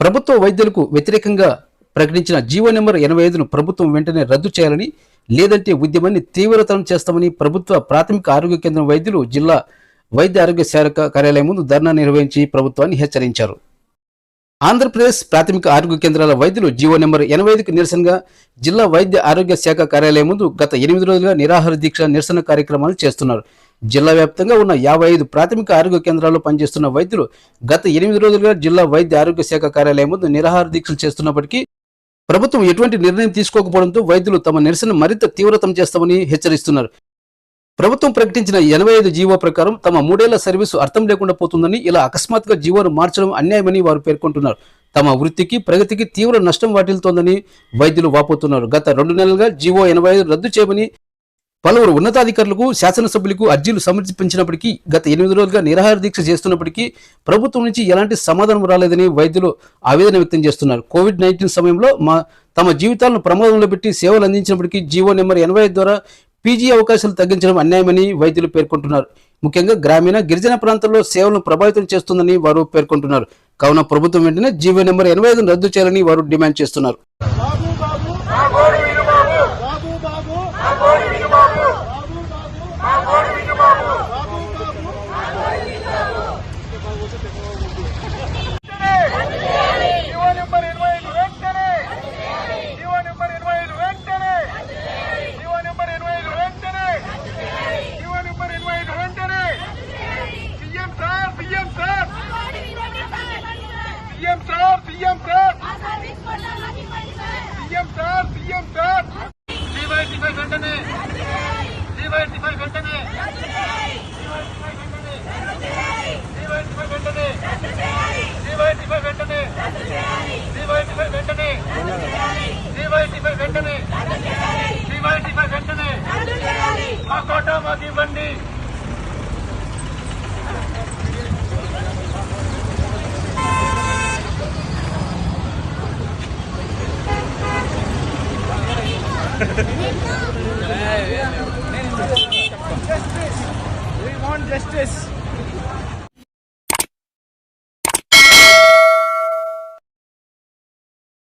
ప్రభుత్వ వైద్యులకు వ్యతిరేకంగా ప్రకటించిన జీవో నెంబర్ ఎనభై ఐదును ప్రభుత్వం వెంటనే రద్దు చేయాలని లేదంటే ఉద్యమాన్ని తీవ్రతరం చేస్తామని ప్రభుత్వ ప్రాథమిక ఆరోగ్య కేంద్రం వైద్యులు జిల్లా వైద్య ఆరోగ్య శాఖ కార్యాలయం ముందు ధర్నా నిర్వహించి ప్రభుత్వాన్ని హెచ్చరించారు. ఆంధ్రప్రదేశ్ ప్రాథమిక ఆరోగ్య కేంద్రాల వైద్యులు జీవో నెంబర్ ఎనభై ఐదుకు నిరసనగా జిల్లా వైద్య ఆరోగ్య శాఖ కార్యాలయం ముందు గత ఎనిమిది రోజులుగా నిరాహార దీక్ష నిరసన కార్యక్రమాలు చేస్తున్నారు. జిల్లా వ్యాప్తంగా ఉన్న యాభై ఐదు ప్రాథమిక ఆరోగ్య కేంద్రాల్లో పనిచేస్తున్న వైద్యులు గత ఎనిమిది రోజులుగా జిల్లా వైద్య ఆరోగ్య శాఖ కార్యాలయం ముందు నిరాహార దీక్షలు చేస్తున్నప్పటికీ ప్రభుత్వం ఎటువంటి నిర్ణయం తీసుకోకపోవడంతో వైద్యులు తమ నిరసన మరింత తీవ్రతం చేస్తామని హెచ్చరిస్తున్నారు. ప్రభుత్వం ప్రకటించిన ఎనభై ఐదు జీవో ప్రకారం తమ మూడేళ్ళ సర్వీసు అర్థం లేకుండా పోతుందని ఇలా అకస్మాత్తుగా జీవోను మార్చడం అన్యాయమని వారు పేర్కొంటున్నారు. తమ వృత్తికి ప్రగతికి తీవ్ర నష్టం వాటిల్తోందని వైద్యులు వాపోతున్నారు. గత రెండు నెలలుగా జీవో ఎనభై ఐదు రద్దు చేయమని పలువురు ఉన్నతాధికారులకు శాసనసభ్యులకు అర్జీలు సమర్పించినప్పటికీ గత ఎనిమిది రోజులుగా నిరాహార దీక్ష చేస్తున్నప్పటికీ ప్రభుత్వం నుంచి ఎలాంటి సమాధానం రాలేదని వైద్యులు ఆవేదన వ్యక్తం చేస్తున్నారు. కోవిడ్ నైన్టీన్ సమయంలో మా తమ జీవితాలను ప్రమాదంలో పెట్టి సేవలు అందించినప్పటికీ జీవో నెంబర్ ఎనభై ఐదు ద్వారా పీజీ అవకాశాలు తగ్గించడం అన్యాయమని వైద్యులు పేర్కొంటున్నారు. ముఖ్యంగా గ్రామీణ గిరిజన ప్రాంతాల్లో సేవలను ప్రభావితం చేస్తుందని వారు పేర్కొంటున్నారు. కావున ప్రభుత్వం వెంటనే జీవో నెంబర్ ఎనభై రద్దు చేయాలని వారు డిమాండ్ చేస్తున్నారు బాబు బాబు బాబు బాబు బాబు బాబు బాబు జీవో నెంబర్ ఇరవై ఐదు వెంటనే జీవో నెంబర్ ఇరవై ఐదు వెంటనే జీవో నెంబర్ ఇరవై ఐదు వెంటనే జీవో నెంబర్ ఇరవై ఐదు వెంటనే CM sir CM sir CM sir CM sir CM sir CM sir డివైడిఫై వెంటనే. డివైడిఫై వెంటనే. డివైడిఫై వెంటనే. డివైడిఫై వెంటనే. డివైడిఫై వెంటనే. డివైడిఫై వెంటనే. డివైడిఫై వెంటనే. మా కోట మాకు ఇవ్వండి. We want justice.